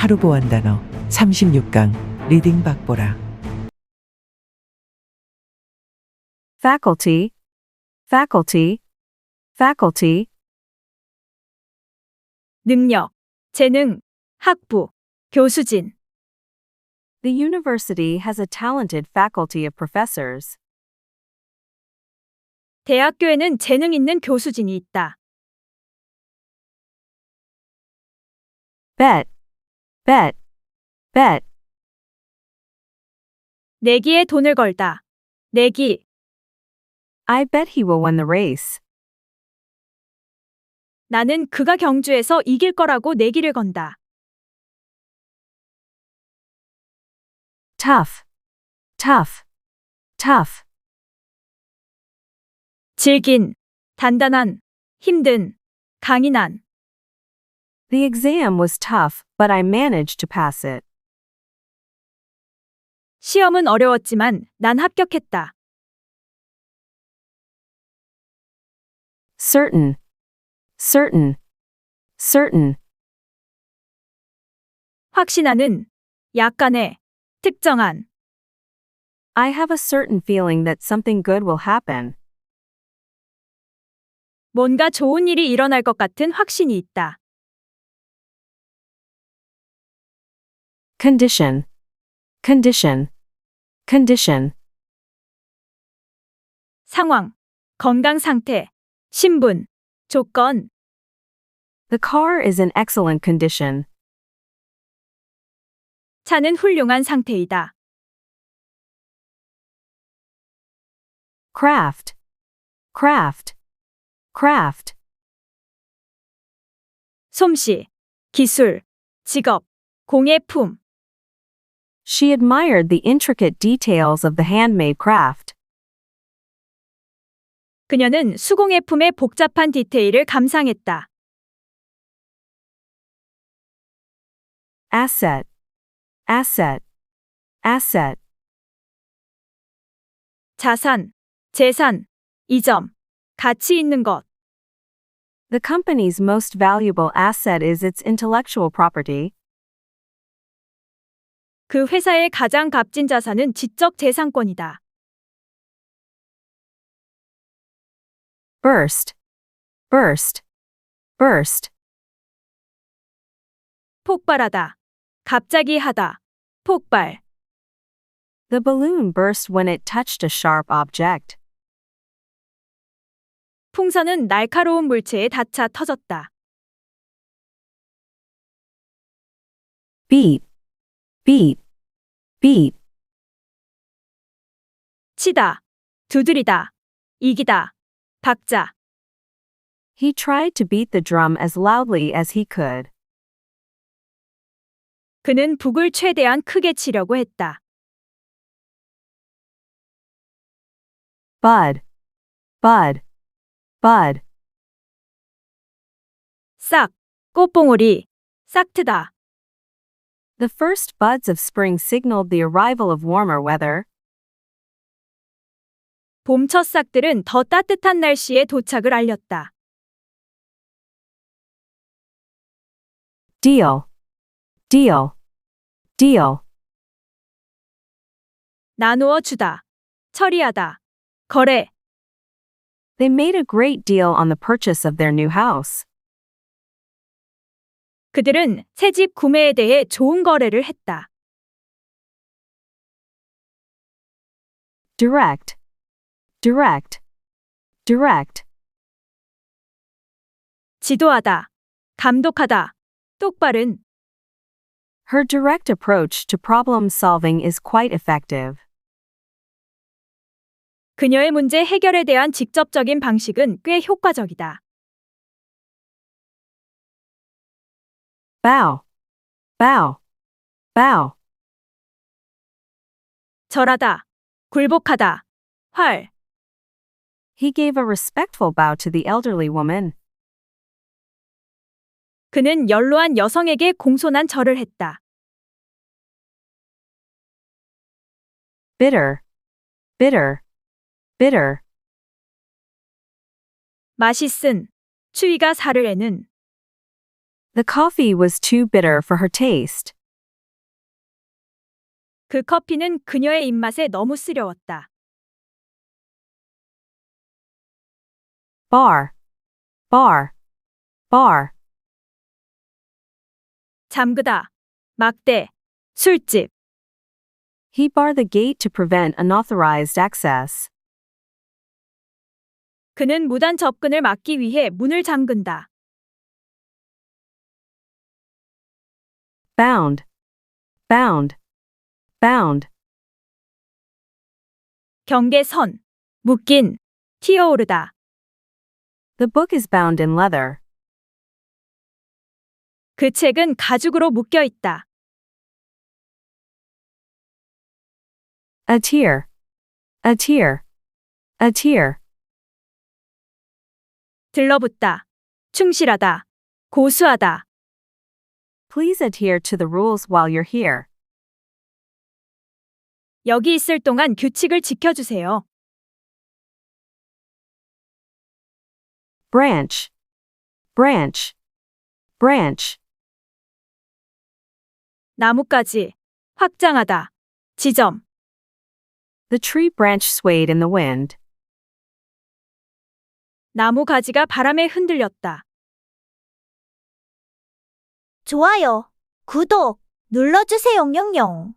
하루 보안 단어 36강 리딩 박보라 faculty, faculty, faculty, 능력, 재능, 학부, 교수진. The university has a talented faculty of professors. 대학교에는 재능 있는 교수진이 있다. Bet, bet, bet. 내기에 돈을 걸다. 내기, I bet he will win the race. 나는 그가 경주에서 이길 거라고 내기를 건다. Tough, tough, tough. 질긴, 단단한, 힘든, 강인한. The exam was tough, but I managed to pass it. 시험은 어려웠지만 난 합격했다. Certain, certain, certain. 확신하는, 약간의, 특정한. I have a certain feeling that something good will happen. 뭔가 좋은 일이 일어날 것 같은 확신이 있다. Condition, condition, condition. 상황, 건강 상태, 신분, 조건. The car is in excellent condition. 차는 훌륭한 상태이다. Craft, craft, craft. 솜씨, 기술, 직업, 공예품. She admired the intricate details of the handmade craft. 그녀는 수공예품의 복잡한 디테일을 감상했다. Asset, asset, asset. 자산, 재산, 이점, 가치 있는 것. The company's most valuable asset is its intellectual property. 그 회사의 가장 값진 자산은 지적 재산권이다. Burst, burst, burst. 폭발하다. 갑자기 하다. 폭발. The balloon burst when it touched a sharp object. 풍선은 날카로운 물체에 닿자 터졌다. Beat, beat, beat. 치다. 두드리다. 이기다. 박자. He tried to beat the drum as loudly as he could. 그는 북을 최대한 크게 치려고 했다. Bud, bud, bud. 싹. 꽃봉오리. 싹트다. The first buds of spring signaled the arrival of warmer weather. 봄 첫 싹들은 더 따뜻한 날씨에 도착을 알렸다. Deal, deal, deal. 나누어 주다. 처리하다. 거래. They made a great deal on the purchase of their new house. 그들은 새 집 구매에 대해 좋은 거래를 했다. Direct, direct, direct. 지도하다. 감독하다. 똑바른. Her direct approach to problem solving is quite effective. 그녀의 문제 해결에 대한 직접적인 방식은 꽤 효과적이다. Bow, bow, bow. 절하다. 굴복하다. 활. He gave a respectful bow to the elderly woman. 그는 연로한 여성에게 공손한 절을 했다. Bitter, bitter, bitter. 맛있은. 추위가 살을 애는. The coffee was too bitter for her taste. 그 커피는 그녀의 입맛에 너무 쓰려웠다. Bar. Bar. Bar. 잠그다. 막대. 술집. He barred the gate to prevent unauthorized access. 그는 무단 접근을 막기 위해 문을 잠근다. Bound. Bound. Bound. 경계선. 묶인. 튀어오르다. The book is bound in leather. 그 책은 가죽으로 묶여 있다. Adhere. Adhere. Adhere. 들러붙다. 충실하다. 고수하다. Please adhere to the rules while you're here. 여기 있을 동안 규칙을 지켜주세요. Branch. Branch. Branch. 나뭇가지. 확장하다. 지점. The tree branch swayed in the wind. 나무 가지가 바람에 흔들렸다. 좋아요, 구독 눌러주세요, 영영.